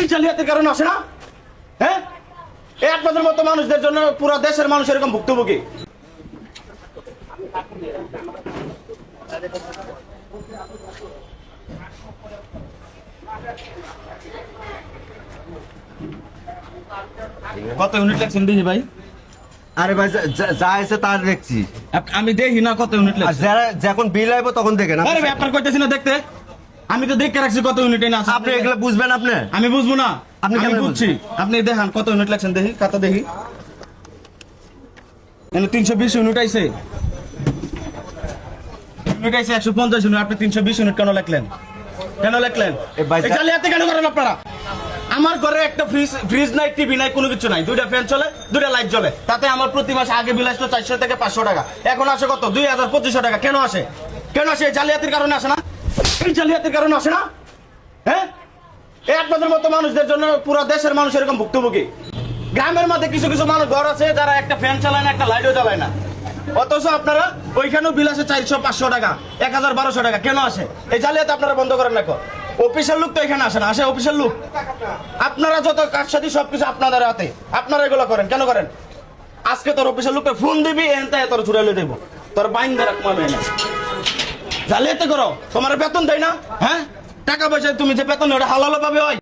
এই জালিয়াতির কারণে আসে না? হ্যাঁ? এই আপনাদের মতো মানুষদের জন্য পুরো দেশের মানুষ এরকম ভুক্তভোগী। কত ইউনিট লাগছেন দেখি ভাই? আরে ভাই যা- আছে তার দেখছি। আমি দেখি না কত ইউনিট আর লাগছে। যখন বিল আইব তখন দেখেন। আরে ভাই আপনার কইতেছি না দেখতে। আমি তো দেখে রাখছি কত ইউনিট আছে। আপনি এগুলো বুঝবেন আপনি? আমি বুঝব না। আপনি বুঝছি। আপনি দেখান কত ইউনিট লাগছেন দেখি কত দেখি। এনে তিনশো বিশ ইউনিট আইছে। ইউনিট আইছে একশো পঞ্চাশ ইউনিট আপনি তিনশো বিশ ইউনিট কেন লিখলেন? কেন জালিয়াতি কেন করেন আপনারা? আমার ঘরে একটা ফ্রিজ ফ্রিজ নাই টিভি নাই কোনো কিছু নাই। দুইটা ফ্যান চলে দুইটা লাইট জ্বলে। তাতে আমার প্রতি মাসে আগে বিল আসতো চারশো থেকে পাঁচশো টাকা। এখন আসে কত? দুই হাজার পঁচিশশো টাকা। কেন আসে? কেন আসে? জালিয়াতির কারণে আসে না? এই জালিয়াতির কারণে আসে না? হ্যাঁ? এই আপনাদের মতো মানুষদের জন্য পুরো দেশের মানুষ এরকম ভুক্তভোগী। গ্রামের মধ্যে কিছু কিছু মানুষ ঘর আছে, যারা একটা ফ্যান চালায় না, একটা লাইটও চালায় না। অথচ আপনারা ওইখানেও বিল আসে চারশো, পাঁচশো টাকা, এক হাজার, বারোশো টাকা। কেন আসে? এই জালিয়াতে আপনারা বন্ধ করেন না অফিসের লোক তো এখানে আসে না। আসে অফিসের লোক। আপনারা যত কাজ সাথে সবকিছু আপনাদের হাতে। আপনারা এগুলো করেন। কেন করেন? আজকে তোর অফিসের লোককে ফোন দিবি, এনতে তোর ছুড়ে দেবো। তোর বাইন ধরা কমাবে না জালিয়াতে করো। তোমার বেতন দেয় না হ্যাঁ? টাকা পয়সা তুমি যে বেতন ওটা হালালো পাবে হয়।